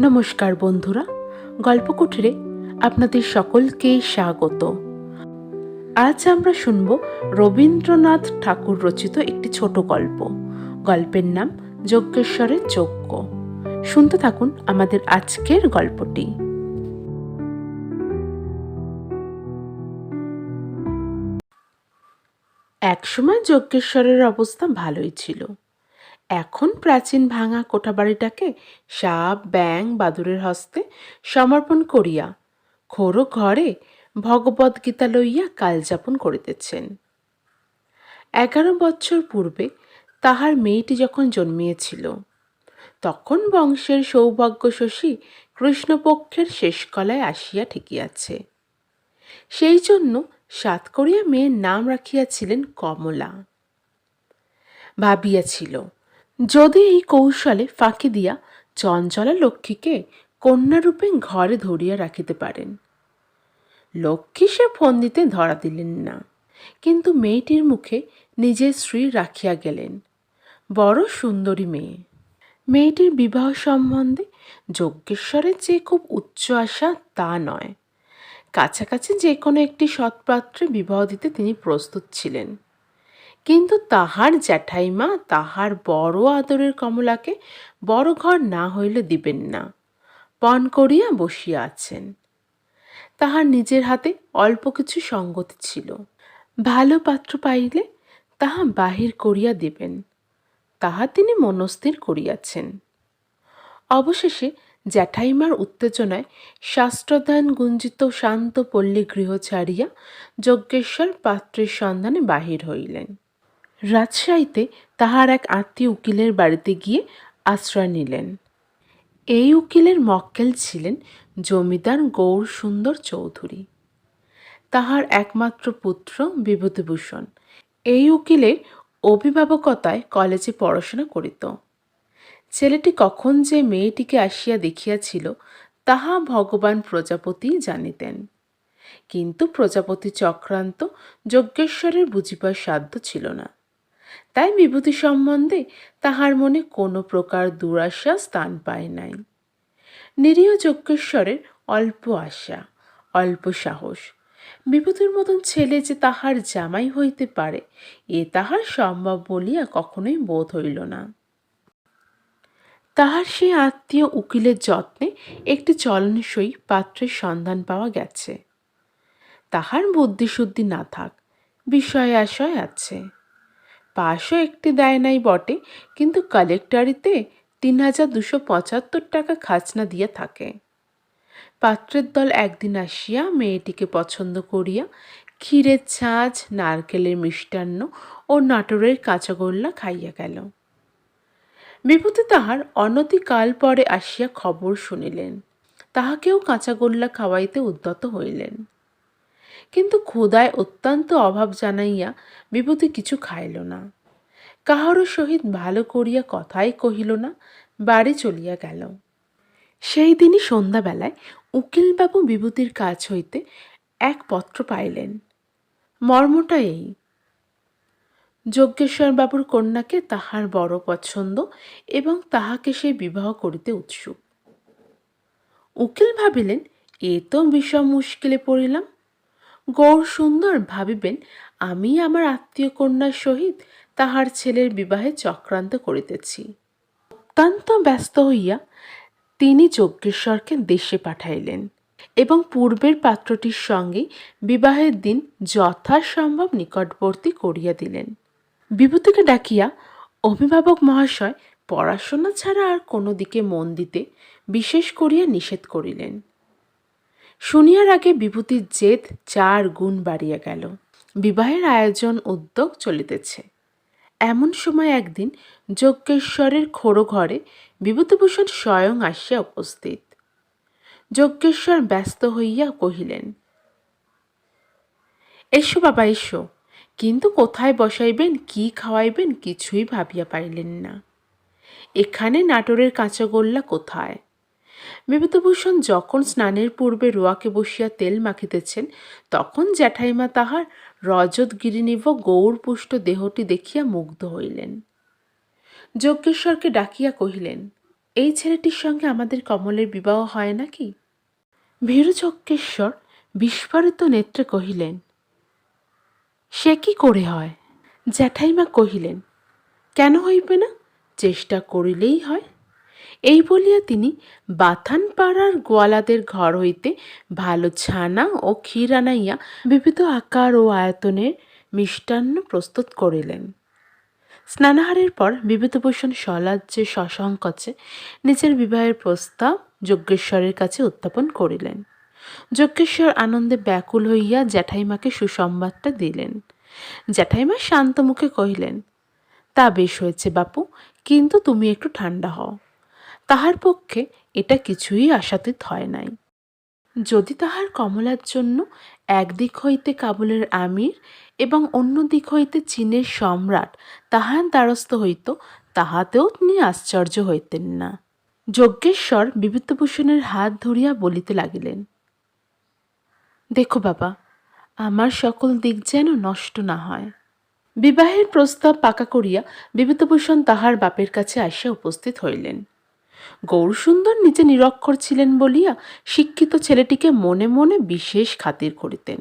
নমস্কার বন্ধুরা, গল্পকুঠিরে আপনাদের সকলকে স্বাগত। আজ আমরা শুনব রবীন্দ্রনাথ ঠাকুর রচিত একটি ছোট গল্প। গল্পের নাম যজ্ঞেশ্বরের যজ্ঞ। শুনতে থাকুন আমাদের আজকের গল্পটি। একসময় যজ্ঞেশ্বরের অবস্থা ভালোই ছিল। এখন প্রাচীন ভাঙা কোঠাবাড়িটাকে সাপ ব্যাং বাদুরের হস্তে সমর্পণ করিয়া খোরো ঘরে ভগবদ্গীতা লইয়া কালযাপন করিতেছেন। এগারো বছর পূর্বে তাহার মেয়েটি যখন জন্মিয়েছিল, তখন বংশের সৌভাগ্য শশী কৃষ্ণপক্ষের শেষ কলায় আসিয়া ঠেকিয়াছে। সেই জন্য সাতকরিয়া মেয়ের নাম রাখিয়াছিলেন কমলা। ভাবিয়াছিল যদি এই কৌশলে ফাঁকি দিয়া চঞ্চলা লক্ষ্মীকে কন্যারূপে ঘরে ধরিয়া রাখিতে পারেন। লক্ষ্মী সে ফোন দিতে ধরা দিলেন না, কিন্তু মেয়েটির মুখে নিজের স্ত্রী রাখিয়া গেলেন। বড় সুন্দরী মেয়ে। মেয়েটির বিবাহ সম্বন্ধে যজ্ঞেশ্বরের যে খুব উচ্চ আশা তা নয়। কাছাকাছি যে কোনো একটি সৎপাত্রে বিবাহ দিতে তিনি প্রস্তুত ছিলেন। কিন্তু তাহার জ্যাঠাইমা তাহার বড় আদরের কমলাকে বড় ঘর না হইলে দিবেন না। পণ করিয়া বসিয়া আছেন। তাহার নিজের হাতে অল্প কিছু সঙ্গতি ছিল। ভালো পাত্র পাইলে তাহা বাহির করিয়া দিবেন। তাহা তিনি মনস্থির করিয়াছেন। অবশেষে জ্যাঠাইমার উত্তেজনায় শাস্ত্রদান গুঞ্জিত শান্ত পল্লী গৃহ ছাড়িয়া যজ্ঞেশ্বর পাত্রের সন্ধানে বাহির হইলেন। রাজশাহীতে তাহার এক আত্মীয় উকিলের বাড়িতে গিয়ে আশ্রয় নিলেন। এই উকিলের মক্কেল ছিলেন জমিদার গৌর সুন্দর চৌধুরী। তাহার একমাত্র পুত্র বিভূতিভূষণ। এই উকিলের অভিভাবকতায় কলেজে পড়াশোনা করিত। ছেলেটি কখন যে মেয়েটিকে আসিয়া দেখিয়াছিল, তাহা ভগবান প্রজাপতি জানিতেন। কিন্তু প্রজাপতি চক্রান্ত যজ্ঞেশ্বরের বুঝিবার সাধ্য ছিল না। তাই বিভূতি সম্বন্ধে তাহার মনে কোনো প্রকার দুরাশা স্থান পায় নাই। নিরীহ যজ্ঞেশ্বরের অল্প আশা, অল্প সাহস। বিভূতির মতন ছেলে যে তাহার জামাই হইতে পারে, এ তাহার সম্ভব বলিয়া কখনোই বোধ হইল না। তাহার সেই আত্মীয় উকিলের যত্নে একটি চলনসই পাত্রের সন্ধান পাওয়া গেছে। তাহার বুদ্ধিশুদ্ধি না থাক বিষয় আশয় আছে। পাশও একটি দেয় নাই বটে, কিন্তু কালেক্টারিতে তিন হাজার দুশো পঁচাত্তর টাকা খাজনা দিয়া থাকে। পাত্রের দল একদিন আসিয়া মেয়েটিকে পছন্দ করিয়া ক্ষীরের ছাঁচ, নারকেলের মিষ্টান্ন ও নাটোরের কাঁচাগোল্লা খাইয়া গেল। বিভূতি তাহার অনতিকাল পরে আসিয়া খবর শুনিলেন। তাহাকেও কাঁচাগোল্লা খাওয়াইতে উদ্যত হইলেন। কিন্তু ক্ষুদায় অত্যন্ত অভাব জানাইয়া বিভূতি কিছু খাইল না। কাহারও সহিত ভালো করিয়া কথাই কহিল না, বাড়ি চলিয়া গেল। সেই দিনই সন্ধ্যাবেলায় উকিলবাবু বিভূতির কাজ হইতে এক পত্র পাইলেন। মর্মটা এই যজ্ঞেশ্বর বাবুর কন্যাকে তাহার বড় পছন্দ এবং তাহাকে সে বিবাহ করিতে উৎসুক। উকিল ভাবিলেন, এ তো বিষম মুশকিলে পড়িলাম। গৌর সুন্দর ভাবিবেন, আমি আমার আত্মীয় কন্যার সহিত তাহার ছেলের বিবাহে চক্রান্ত করিতেছি। অত্যন্ত ব্যস্ত হইয়া তিনি যজ্ঞেশ্বরকে দেশে পাঠাইলেন এবং পূর্বের পাত্রটির সঙ্গে বিবাহের দিন যথাসম্ভব নিকটবর্তী করিয়া দিলেন। বিভূতিকে ডাকিয়া, অভিভাবক মহাশয়, পড়াশোনা ছাড়া আর কোনো দিকে মন দিতে বিশেষ করিয়া নিষেধ করিলেন। শুনিয়ার আগে বিভূতির জেদ চার গুণ বাড়িয়া গেল। বিবাহের আয়োজন উদ্যোগ চলিতেছে। এমন সময় একদিন যজ্ঞেশ্বরের খোড়ো ঘরে বিভূতিভূষণ স্বয়ং আসিয়া উপস্থিত। যজ্ঞেশ্বর ব্যস্ত হইয়া কহিলেন, এসো বাবা, এসো। কিন্তু কোথায় বসাইবেন, কি খাওয়াইবেন কিছুই ভাবিয়া পাইলেন না। এখানে নাটোরের কাঁচাগোল্লা কোথায়? বিভূতিভূষণ যখন স্নানের পূর্বে রোয়াকে বসিয়া তেল মাখিতেছেন, তখন জ্যাঠাইমা তাহার রজত গিরিনিভ গৌরপুষ্ট দেহটি দেখিয়া মুগ্ধ হইলেন। যজ্ঞেশ্বরকে ডাকিয়া কহিলেন, এই ছেলেটির সঙ্গে আমাদের কমলের বিবাহ হয় নাকি? ভীরু ভীরুচক্রেশ্বর বিস্ফারিত নেত্রে কহিলেন, সে কি করে হয়? জ্যাঠাইমা কহিলেন, কেন হইবে না? চেষ্টা করিলেই হয়। এই বলিয়া তিনি বাথান পাড়ার গোয়ালাদের ঘর হইতে ভালো ছানা ও ক্ষীর আনাইয়া বিবিধ আকার ও আয়তনের মিষ্টান্ন প্রস্তুত করিলেন। স্নানাহারের পর বিভূতিভূষণ সলাজ্যে সসংকোচে নিজের বিবাহের প্রস্তাব যজ্ঞেশ্বরের কাছে উত্থাপন করিলেন। যজ্ঞেশ্বর আনন্দে ব্যাকুল হইয়া জ্যাঠাইমাকে সুসংবাদটা দিলেন। জ্যাঠাইমা শান্ত মুখে কহিলেন, তা বেশ হয়েছে বাপু, কিন্তু তুমি একটু ঠান্ডা হও। তাহার পক্ষে এটা কিছুই আশাতীত হয় নাই। যদি তাহার কমলার জন্য একদিক হইতে কাবুলের আমির এবং অন্য দিক হইতে চীনের সম্রাট তাহার দ্বারস্থ হইত, তাহাতেও তিনি আশ্চর্য হইতেন না। যজ্ঞেশ্বর বিভূতিভূষণের হাত ধরিয়া বলিতে লাগিলেন, দেখো বাবা, আমার সকল দিক যেন নষ্ট না হয়। বিবাহের প্রস্তাব পাকা করিয়া বিভূতিভূষণ তাহার বাপের কাছে আসিয়া উপস্থিত হইলেন। গৌরসুন্দর নিজে নিরক্ষর ছিলেন বলিয়া শিক্ষিত ছেলেটিকে মনে মনে বিশেষ খাতির করিতেন।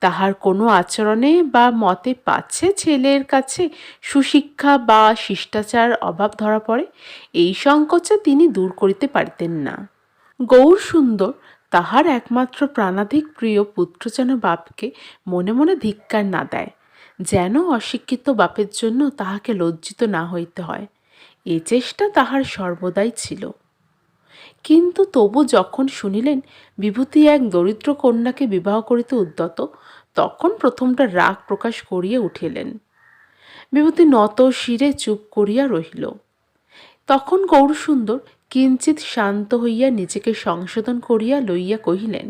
তাহার কোনো আচরণে বা মতে পাচ্ছে ছেলের কাছে সুশিক্ষা বা শিষ্টাচার অভাব ধরা পড়ে, এই সংকোচে তিনি দূর করিতে পারিতেন না। গৌর সুন্দর তাহার একমাত্র প্রাণাধিক প্রিয় পুত্র যেন বাপকে মনে মনে ধিক্কার না দেয়, যেন অশিক্ষিত বাপের জন্য তাহাকে লজ্জিত না হইতে হয়। এ চেষ্টা তাহার সর্বদাই ছিল। কিন্তু তবু যখন শুনিলেন বিভূতি এক দরিদ্র কন্যাকে বিবাহ করিতে উদ্যত, তখন প্রথমটা রাগ প্রকাশ করিয়া উঠিলেন। বিভূতি নত শিরে চুপ করিয়া রহিল। তখন গৌরসুন্দর কিঞ্চিত শান্ত হইয়া নিজেকে সংশোধন করিয়া লইয়া কহিলেন,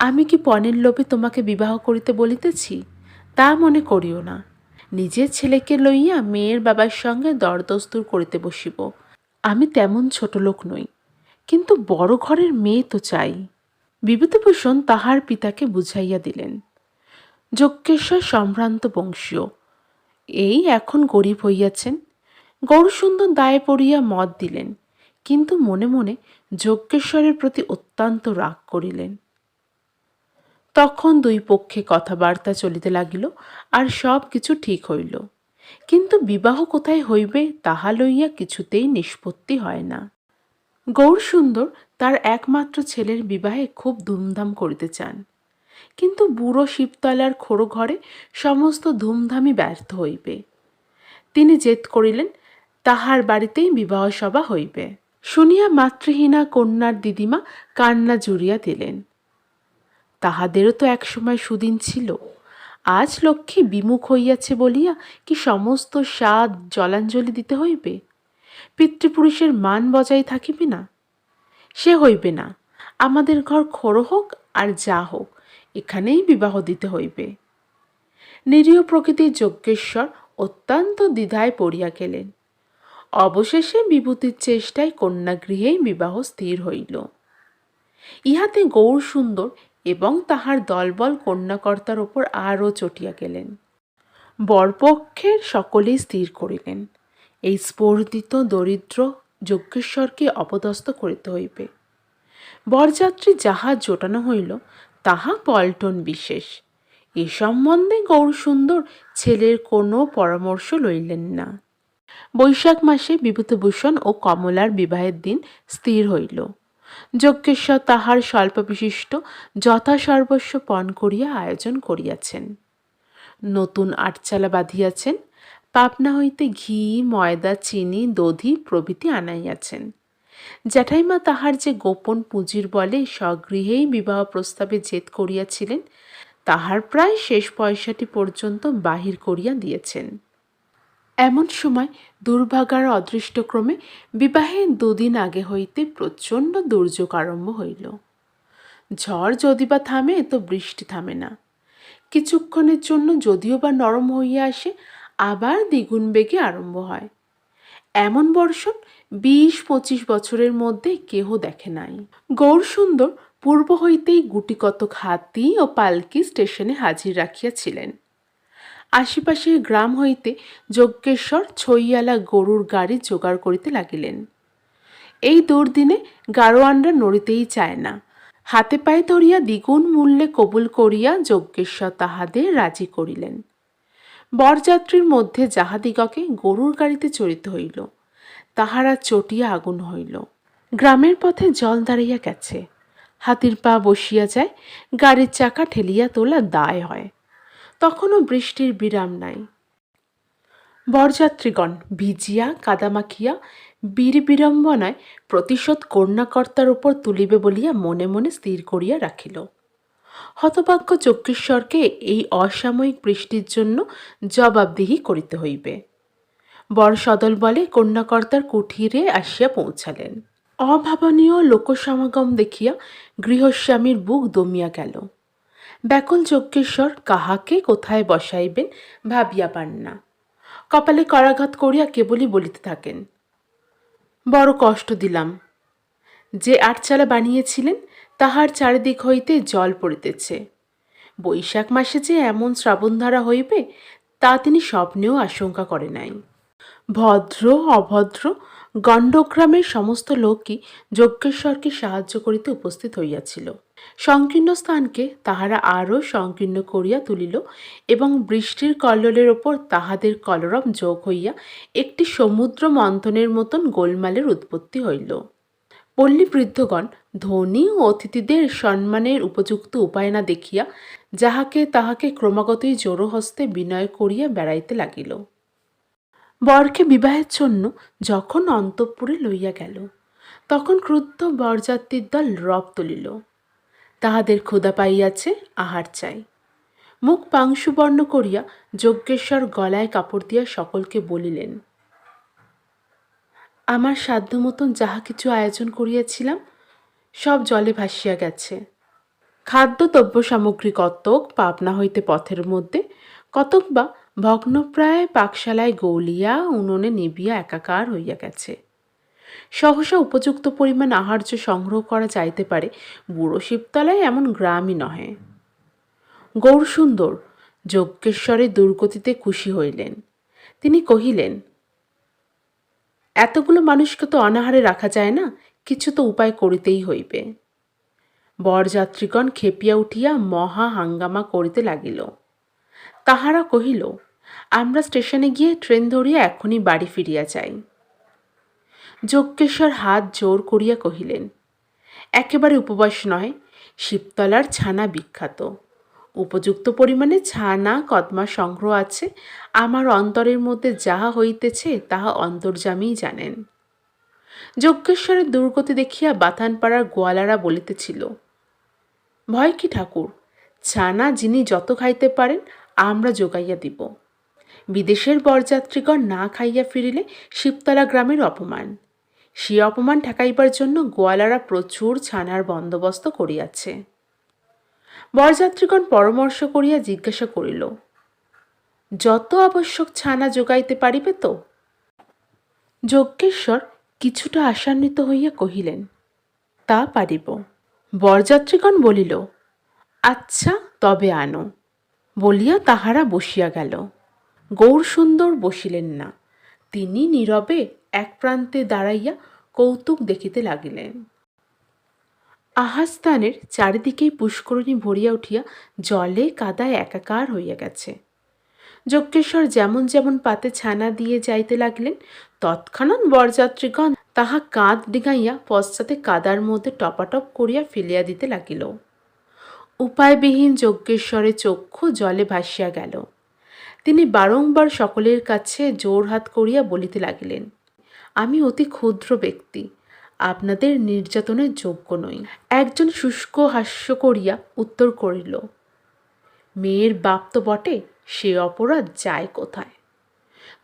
আমি কি পণের লোভে তোমাকে বিবাহ করিতে বলিতেছি? তা মনে করিও না। নিজের ছেলেকে লইয়া মেয়ের বাবার সঙ্গে দরদস্তুর করিতে বসিব। আমি তেমন ছোট লোক নই, কিন্তু বড় ঘরের মেয়ে তো চাই। বিভূতিভূষণ তাহার পিতাকে বুঝাইয়া দিলেন, যজ্ঞেশ্বর সম্ভ্রান্ত বংশীয়, এই এখন গরিব হইয়াছেন। গৌরসুন্দর দায়ে পড়িয়া মত দিলেন, কিন্তু মনে মনে যজ্ঞেশ্বরের প্রতি অত্যন্ত রাগ করিলেন। তখন দুই পক্ষে কথাবার্তা চলিতে লাগিল আর সব কিছু ঠিক হইল। কিন্তু বিবাহ কোথায় হইবে তাহা লইয়া কিছুতেই নিষ্পত্তি হয় না। গৌরসুন্দর তার একমাত্র ছেলের বিবাহে খুব ধুমধাম করিতে চান। কিন্তু বুড়ো শিবতলার খোড়ো ঘরে সমস্ত ধুমধামই ব্যর্থ হইবে। তিনি জেদ করিলেন, তাহার বাড়িতেই বিবাহ সভা হইবে। শুনিয়া মাতৃহীনা কন্যার দিদিমা কান্না জুড়িয়া দিলেন। তাহাদেরও তো একসময় সুদিন ছিল। আজ লক্ষ্মী বিমুখ হইয়াছে বলিয়া কি সমস্ত স্বাদ জলাঞ্জলি দিতে হইবে? পিতৃপুরুষের মান বজায় থাকিবে না? সে হইবে না। আমাদের ঘর খোড়ো হোক আর যা হোক, এখানেই বিবাহ দিতে হইবে। নিরীহ প্রকৃতির যজ্ঞেশ্বর অত্যন্ত দ্বিধায় পড়িয়া গেলেন। অবশেষে বিভূতির চেষ্টায় কন্যাগৃহেই বিবাহ স্থির হইল। ইহাতে গৌর সুন্দর এবং তাহার দলবল কন্যাকর্তার ওপর আরও চটিয়া গেলেন। বরপক্ষের সকলেই স্থির করিলেন। এই স্পর্ধিত দরিদ্র যজ্ঞেশ্বরকে অপদস্থ করিতে হইবে। বরযাত্রী যাহা জোটানো হইল, তাহা পল্টন বিশেষ। এ সম্বন্ধে গৌরসুন্দর ছেলের কোনো পরামর্শ লইলেন না। বৈশাখ মাসে বিভূতিভূষণ ও কমলার বিবাহের দিন স্থির হইল। যজ্ঞেশ্বর তাহার স্বল্প বিশিষ্ট যথাসর্বস্ব পণ করিয়া আয়োজন করিয়াছেন। নতুন আটচালা বাঁধিয়াছেন পাবনা হইতে ঘি, ময়দা, চিনি, দধি প্রভৃতি আনাইয়াছেন। জ্যাঠাইমা তাহার যে গোপন পুঁজির বলে স্বগৃহেই বিবাহ প্রস্তাবে জেদ করিয়াছিলেন, তাহার প্রায় শেষ পয়সাটি পর্যন্ত বাহির করিয়া দিয়েছেন। এমন সময় দুর্ভাগার অদৃষ্টক্রমে বিবাহের দুদিন আগে হইতে প্রচণ্ড দুর্যোগ আরম্ভ হইল। ঝড় যদি বা থামে, তো বৃষ্টি থামে না। কিছুক্ষণের জন্য যদিও বা নরম হইয়া আসে, আবার দ্বিগুণ বেগে আরম্ভ হয়। এমন বর্ষণ বিশ পঁচিশ বছরের মধ্যে কেহ দেখে নাই। গৌরসুন্দর পূর্ব হইতেই গুটিকতক হাতি ও পালকি স্টেশনে হাজির রাখিয়াছিলেন। আশেপাশের গ্রাম হইতে যজ্ঞেশ্বর ছইয়ালা গরুর গাড়ি জোগাড় করিতে লাগিলেন। এই দুর্দিনে গারোয়ানরা নড়িতেই চায় না। হাতে পায়ে ধরিয়া দ্বিগুণ মূল্যে কবুল করিয়া যজ্ঞেশ্বর তাহাদের রাজি করিলেন। বরযাত্রীর মধ্যে যাহাদিগকে গরুর গাড়িতে চড়িতে হইল, তাহারা চটিয়া আগুন হইল। গ্রামের পথে জল দাঁড়াইয়া গেছে। হাতির পা বসিয়া যায়, গাড়ির চাকা ঠেলিয়া তোলা দায় হয়। তখনও বৃষ্টির বিরাম নাই। বরযাত্রীগণ ভিজিয়া কাদামাখিয়া বীর বিড়ম্বনায় প্রতিশোধ কন্যাকর্তার উপর তুলিবে বলিয়া মনে মনে স্থির করিয়া রাখিল। হতভাগ্য যজ্ঞেশ্বরকে এই অসাময়িক বৃষ্টির জন্য জবাবদিহি করিতে হইবে। বর সদল বলে কন্যাকর্তার কুঠিরে আসিয়া পৌঁছালেন। অভাবনীয় লোকসমাগম দেখিয়া গৃহস্বামীর বুক দমিয়া গেল। ব্যাকুল যজ্ঞেশ্বর কাহাকে কোথায় বসাইবেন ভাবিয়া পান না। কপালে করাঘাত করিয়া কেবলই বলিতে থাকেন, বড় কষ্ট দিলাম। যে আটচালা বানিয়েছিলেন, তাহার চারিদিক হইতে জল পড়িতেছে। বৈশাখ মাসে যে এমন শ্রাবণধারা হইবে, তা তিনি স্বপ্নেও আশঙ্কা করে নাই। ভদ্র, অভদ্র গণ্ডগ্রামের সমস্ত লোকই যজ্ঞেশ্বরকে সাহায্য করিতে উপস্থিত হইয়াছিল। সংকীর্ণ স্থানকে তাহারা আরও সংকীর্ণ করিয়া তুলিল এবং বৃষ্টির কল্লোলের ওপর তাহাদের কলরব যোগ হইয়া একটি সমুদ্র মন্থনের মতন গোলমালের উৎপত্তি হইল। পল্লী বৃদ্ধগণ ধনী ও অতিথিদের সম্মানের উপযুক্ত উপায় না দেখিয়া যাহাকে তাহাকে ক্রমাগতই জোড়ো হস্তে বিনয় করিয়া বেড়াইতে লাগিল। বরকে বিবাহের জন্য যখন অন্তঃপুরে লইয়া গেল, তখন ক্রুদ্ধ বরযাত্রীর দল রব তুলিল। তাহাদের ক্ষুধা পাইয়াছে, আহার চাই। মুখ পাংশুবর্ণ করিয়া যজ্ঞেশ্বর গলায় কাপড় দিয়া সকলকে বলিলেন, আমার সাধ্য মতন যাহা কিছু আয়োজন করিয়াছিলাম, সব জলে ভাসিয়া গেছে। খাদ্য দ্রব্য সামগ্রী কতক পাবনা হইতে পথের মধ্যে, কতক বা ভগ্নপ্রায় পাকশালায় গৌলিয়া, উনুনে নিবিয়া একাকার হইয়া গেছে। সহসা উপযুক্ত পরিমাণ আহার্য সংগ্রহ করা যাইতে পারে, বুড়ো শিবতলায় এমন গ্রামই নহে। গৌরসুন্দর যজ্ঞেশ্বরের দুর্গতিতে খুশি হইলেন। তিনি কহিলেন, এতগুলো মানুষকে তো অনাহারে রাখা যায় না, কিছু তো উপায় করিতেই হইবে। বরযাত্রীগণ খেপিয়া উঠিয়া মহা হাঙ্গামা করিতে লাগিল। তাহারা কহিল আমরা স্টেশনে গিয়ে ট্রেন ধরিয়া এখনই বাড়ি ফিরিয়া যাই। যজ্ঞেশ্বর হাত জোর করিয়া কহিলেন, একেবারে উপবাস নয়, শিবতলার ছানা বিখ্যাত। উপযুক্ত পরিমাণে ছানা, কদমা সংগ্রহ আছে, আমার অন্তরের মধ্যে যাহা হইতেছে তাহা অন্তর্জামীই জানেন। যজ্ঞেশ্বরের দুর্গতি দেখিয়া বাথানপাড়ার গোয়ালারা বলিতেছিল, ভয় কি ঠাকুর, ছানা যিনি যত খাইতে পারেন, আমরা যোগাইয়া দিব। বিদেশের বরযাত্রীগণ না খাইয়া ফিরিলে শিবতলা গ্রামের অপমান। সে অপমান ঠেকাইবার জন্য গোয়ালারা প্রচুর ছানার বন্দোবস্ত করিয়াছে। বরযাত্রীগণ পরামর্শ করিয়া জিজ্ঞাসা করিল, যত আবশ্যক ছানা যোগাইতে পারিবে তো? যজ্ঞেশ্বর কিছুটা আশান্বিত হইয়া কহিলেন, তা পারিব। বরযাত্রীগণ বলিল আচ্ছা তবে আনো। বলিয়া তাহারা বসিয়া গেল। গৌরসুন্দর বসিলেন না। তিনি নীরবে এক প্রান্তে দাঁড়াইয়া কৌতুক দেখিতে লাগিলেন। আহাস্থানের চারিদিকেই পুষ্করণী ভরিয়া উঠিয়া জলে কাদায় একাকার হইয়া গেছে। যজ্ঞেশ্বর যেমন যেমন পাতে ছানা দিয়ে যাইতে লাগিলেন, তৎক্ষণাৎ বরযাত্রীগণ তাহা কাঁধ ডিঙাইয়া পশ্চাতে কাদার মধ্যে টপাটপ করিয়া ফেলিয়া দিতে লাগিল। উপায়বিহীন যজ্ঞেশ্বরের চক্ষু জলে ভাসিয়া গেল। তিনি বারংবার সকলের কাছে জোর হাত করিয়া বলিতে লাগিলেন, আমি অতি ক্ষুদ্র ব্যক্তি, আপনাদের নির্যাতনের যোগ্য নই। একজন শুষ্ক হাস্য করিয়া উত্তর করিল, মেয়ের বাপ তো বটে, সে অপরাধ যায় কোথায়?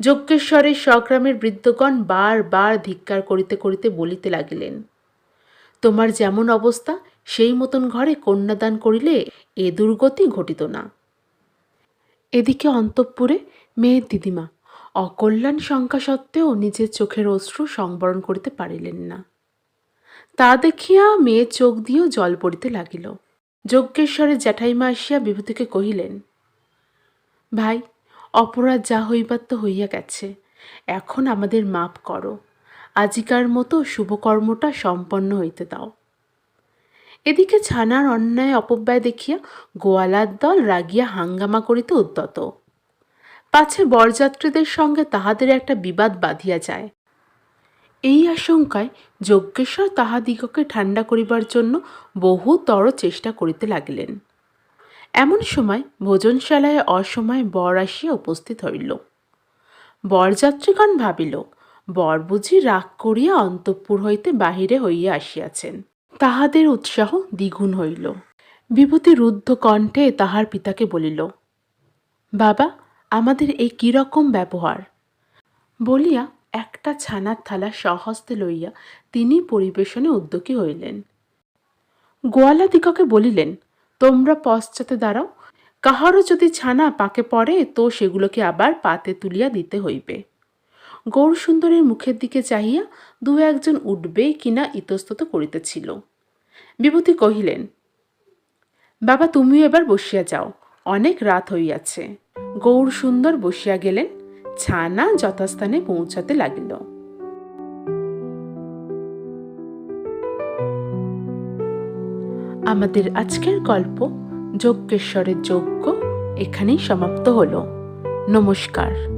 যজ্ঞেশ্বরের স্বগ্রামের বৃদ্ধগণ বার বার ধিক্কার করিতে করিতে বলিতে লাগিলেন, তোমার যেমন অবস্থা, সেই মতন ঘরে কন্যাদান করিলে এ দুর্গতি ঘটিত না। এদিকে অন্তঃপুরে মেয়ের দিদিমা অকল্যাণ শঙ্কা সত্ত্বেও নিজের চোখের অশ্রু সংবরণ করিতে পারিলেন না। তা দেখিয়া মেয়ের চোখ দিয়েও জল পড়িতে লাগিল। যজ্ঞেশ্বরের জ্যাঠাইমা আসিয়া বিভূতিকে কহিলেন, ভাই, অপরাধ যা হইবার তো হইয়া গেছে। এখন আমাদের মাপ করো। আজিকার মতো শুভকর্মটা সম্পন্ন হইতে দাও। এদিকে ছানার অন্যায় অপব্যয় দেখিয়া গোয়ালার দল রাগিয়া হাঙ্গামা করিতে উদ্যত। পাছে বরযাত্রীদের সঙ্গে তাহাদের একটা বিবাদ বাঁধিয়া যায়। এই আশঙ্কায় যজ্ঞেশ্বর তাহাদিগকে ঠান্ডা করিবার জন্য বহুতর চেষ্টা করিতে লাগিলেন। এমন সময় ভোজনশালায় অসময়ে বর আসিয়া উপস্থিত হইল। বরযাত্রীগণ ভাবিল, বর বুঝি রাগ করিয়া অন্তঃপুর হইতে বাহিরে হইয়া আসিয়াছেন। তাহাদের উৎসাহ দ্বিগুণ হইল। বিভূতি রুদ্ধ কণ্ঠে তাহার পিতাকে বলিল, বাবা, আমাদের এই কীরকম ব্যবহার? বলিয়া একটা ছানার থালা সহস্তে লইয়া তিনি পরিবেশনে উদ্যোগী হইলেন। গোয়ালাদিগকে বলিলেন, তোমরা পশ্চাতে দাঁড়াও, কাহারও যদি ছানা পাকে পড়ে তো সেগুলোকে আবার পাতে তুলিয়া দিতে হইবে। গৌরসুন্দরের মুখের দিকে চাহিয়া দু একজন উঠবে কিনা ইতস্তত করিতেছিল। বিভূতি কহিলেন, বাবা, তুমিও এবার বসিয়া যাও, অনেক রাত হইয়াছে। গৌর সুন্দর বসিয়া গেলেন, ছানা যথাস্থানে পৌঁছাতে লাগিল। আমাদের আজকের গল্প যজ্ঞেশ্বরের যজ্ঞ এখানেই সমাপ্ত হলো। নমস্কার।